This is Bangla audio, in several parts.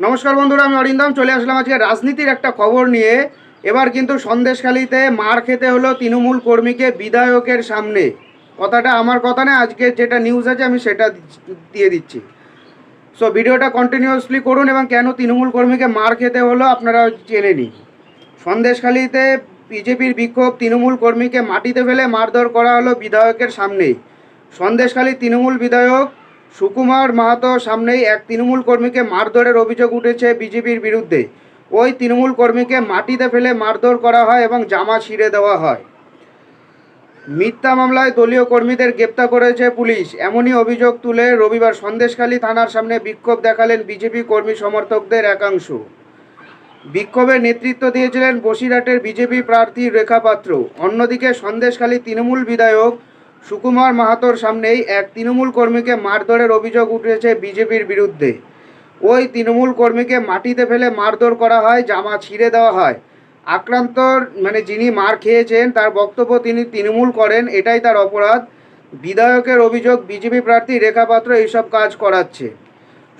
নমস্কার বন্ধুরা, আমি অরিন্দম। চলে আসলাম আজকে রাজনীতির একটা খবর নিয়ে। এবার কিন্তু সন্দেশখালিতে মার খেতে হলো তৃণমূল কর্মীকে বিধায়কের সামনে। কথাটা আমার কথা না আজকে যেটা নিউজ আছে আমি সেটা দিয়ে দিচ্ছি। সো ভিডিওটা কন্টিনিউয়াসলি করুন এবং কেন তৃণমূল কর্মীকে মার খেতে হলো আপনারা জেনে নিন। সন্দেশখালিতে বিজেপির বিক্ষোভ, তৃণমূল কর্মীকে মাটিতে ফেলে মারধর করা হলো বিধায়কের সামনেই সন্দেশখালী তৃণমূল বিধায়ক সুকুমার মাহাতো সামনেই এক তৃণমূল কর্মীকে মারধরের অভিযোগ উঠেছে বিজেপির বিরুদ্ধে। ওই তৃণমূল কর্মীকে মাটিতে ফেলে মারধর করা হয় এবং জামা ছিঁড়ে দেওয়া হয়। মিথ্যা মামলায় দলীয় কর্মীদের গ্রেপ্তার করেছে পুলিশ। এমনই অভিযোগ তুলে রবিবার সন্দেশখালী থানার সামনে বিক্ষোভ দেখালেন বিজেপি কর্মী সমর্থকদের একাংশ। বিক্ষোভের নেতৃত্ব দিয়েছিলেন বসিরহাটের বিজেপি প্রার্থী রেখা পাত্র। অন্যদিকে সন্দেশখালী তৃণমূল বিধায়ক সুকুমার মাহাতোর সামনেই এক তৃণমূল কর্মীকে মারধরের অভিযোগ উঠেছে বিজেপির বিরুদ্ধে। ওই তৃণমূল কর্মীকে মাটিতে ফেলে মারধর করা হয়, জামা ছিঁড়ে দেওয়া হয়। আক্রান্তর মানে যিনি মার খেয়েছেন, তার বক্তব্য তিনি তৃণমূল করেন, এটাই তার অপরাধ। বিধায়কের অভিযোগ বিজেপি প্রার্থী রেখা পাত্র এইসব কাজ করাচ্ছে।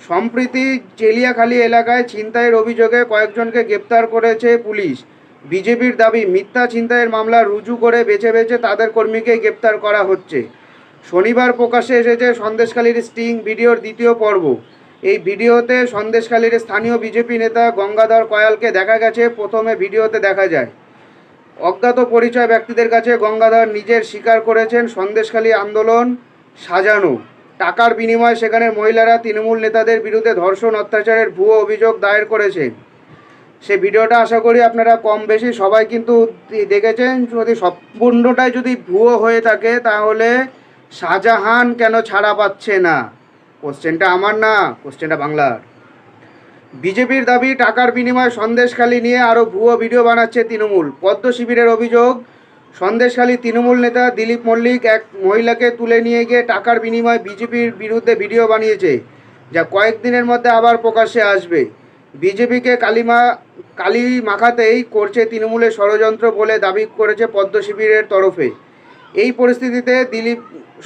সম্প্রতি চেলিয়াখালী এলাকায় ছিনতাইয়ের অভিযোগে কয়েকজনকে গ্রেপ্তার করেছে পুলিশ। বিজেপির দাবি, মিথ্যা ছিনতাইয়ের মামলা রুজু করে বেছে বেছে তাদের কর্মীকে গ্রেপ্তার করা হচ্ছে। শনিবার প্রকাশ্যে এসেছে সন্দেশখালীর স্টিং ভিডিওর দ্বিতীয় পর্ব। এই ভিডিওতে সন্দেশখালীর স্থানীয় বিজেপি নেতা গঙ্গাধর কয়ালকে দেখা গেছে, প্রথমে ভিডিওতে দেখা যায়। অজ্ঞাত পরিচয় ব্যক্তিদের কাছে গঙ্গাধর নিজের স্বীকার করেছেন, সন্দেশখালী আন্দোলন সাজানো। টাকার বিনিময়ে সেখানে মহিলারা তৃণমূল নেতাদের বিরুদ্ধে ধর্ষণ, অত্যাচারের ভুয়ো অভিযোগ দায়ের করেছেন। সে ভিডিওটা আশা করি আপনারা কম বেশি সবাই কিন্তু দেখেছেন। যদি সম্পূর্ণটাই যদি ভুয়ো হয়ে থাকে, তাহলে শাহজাহান কেন ছাড়া পাচ্ছে না? কোশ্চেনটা আমার না কোশ্চেনটা বাংলার। বিজেপির দাবি, টাকার বিনিময়ে সন্দেশখালী নিয়ে আরও ভুয়ো ভিডিও বানাচ্ছে তৃণমূল। পদ্ম শিবিরের অভিযোগ, সন্দেশখালী তৃণমূল নেতা দিলীপ মল্লিক এক মহিলাকে তুলে নিয়ে গিয়ে টাকার বিনিময়ে বিজেপির বিরুদ্ধে ভিডিও বানিয়েছে, যা কয়েকদিনের মধ্যে আবার প্রকাশ্যে আসবে। বিজেপিকে কালিমা কালি মাখাতেই করছে তৃণমূলের ষড়যন্ত্র বলে দাবি করেছে পদ্ম শিবিরের তরফে। এই পরিস্থিতিতে দিলীপ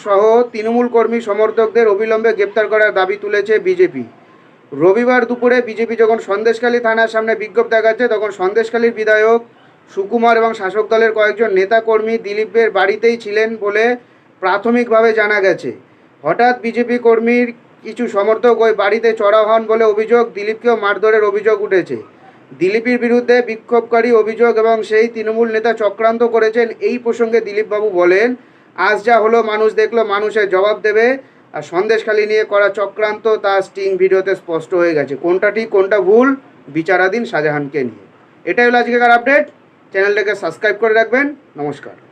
সহ তৃণমূল কর্মী সমর্থকদের অবিলম্বে গ্রেপ্তার করার দাবি তুলেছে বিজেপি। রবিবার দুপুরে বিজেপি যখন সন্দেশখালী থানার সামনে বিক্ষোভ দেখাচ্ছে, তখন সন্দেশখালীর বিধায়ক সুকুমার এবং শাসক দলের কয়েকজন নেতাকর্মী দিলীপের বাড়িতেই ছিলেন বলে প্রাথমিকভাবে জানা গেছে। হঠাৎ বিজেপি কর্মীর কিছু সমর্থক ওই বাড়িতে চড়া হন বলে অভিযোগ, দিলীপকেও মারধরের অভিযোগ উঠেছে। দিলীপের বিরুদ্ধে বিক্ষোভকারী অভিযোগ এবং সেই তৃণমূল নেতা চক্রান্ত করেছেন, এই প্রসঙ্গে দিলীপবাবু বলেন, আজ যা হলো, মানুষ দেখল মানুষের জবাব দেবে। আর সন্দেশখালি নিয়ে করা চক্রান্ত, তা স্টিং ভিডিওতে স্পষ্ট হয়ে গেছে। কোনটা ঠিক, কোনটা ভুল, বিচারাধীন শাহজাহানকে নিয়ে। এটাই হলো আজকেকার আপডেট। চ্যানেলটাকে সাবস্ক্রাইব করে রাখবেন। নমস্কার।